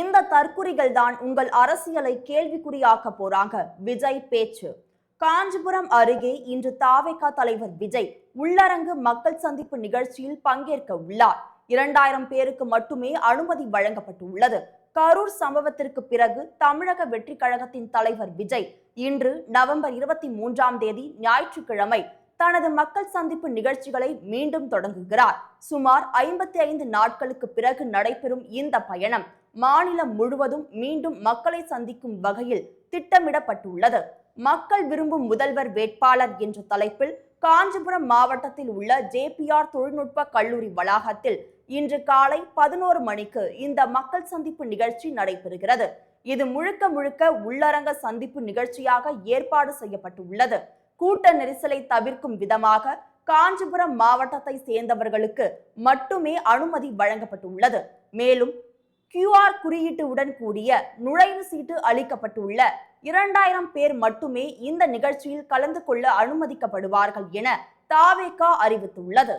இந்த தற்குறிகள் தான் உங்கள் அரசியலை கேள்விக்குறியாக்க போறாங்க. விஜய் பேச்சு. காஞ்சிபுரம் அருகே இன்று தாவேகா தலைவர் விஜய் உள்ளரங்கு மக்கள் சந்திப்பு நிகழ்ச்சியில் பங்கேற்க உள்ளார். இரண்டாயிரம் பேருக்கு மட்டுமே அனுமதி வழங்கப்பட்டுள்ளது. கரூர் சம்பவத்திற்கு பிறகு தமிழக வெற்றி கழகத்தின் தலைவர் விஜய் இன்று நவம்பர் இருபத்தி மூன்றாம் தேதி ஞாயிற்றுக்கிழமை தனது மக்கள் சந்திப்பு நிகழ்ச்சிகளை மீண்டும் தொடங்குகிறார். சுமார் ஐம்பத்தி ஐந்து நாட்களுக்கு பிறகு நடைபெறும் இந்த பயணம். மாநிலம் முழுவதும் மீண்டும் மக்களை சந்திக்கும் வகையில் திட்டமிடப்பட்டுள்ளது. மக்கள் விரும்பும் முதல்வர் வேட்பாளர் என்ற தலைப்பில் காஞ்சிபுரம் மாவட்டத்தில் உள்ள ஜேபிஆர் தொழில்நுட்ப கல்லூரி வளாகத்தில் இன்று காலை பதினோரு மணிக்கு இந்த மக்கள் சந்திப்பு நிகழ்ச்சி நடைபெறுகிறது. இது முழுக்க முழுக்க உள்ளரங்க சந்திப்பு நிகழ்ச்சியாக ஏற்பாடு செய்யப்பட்டுள்ளது. கூட்ட நெரிசலை தவிர்க்கும் விதமாக காஞ்சிபுரம் மாவட்டத்தை சேர்ந்தவர்களுக்கு மட்டுமே அனுமதி வழங்கப்பட்டுள்ளது. மேலும் கியூஆர் குறியீட்டுடன் கூடிய நுழைவு சீட்டு அளிக்கப்பட்டுள்ள இரண்டாயிரம் பேர் மட்டுமே இந்த நிகழ்ச்சியில் கலந்து கொள்ள அனுமதிக்கப்படுவார்கள் என தாவேகா அறிவித்துள்ளது.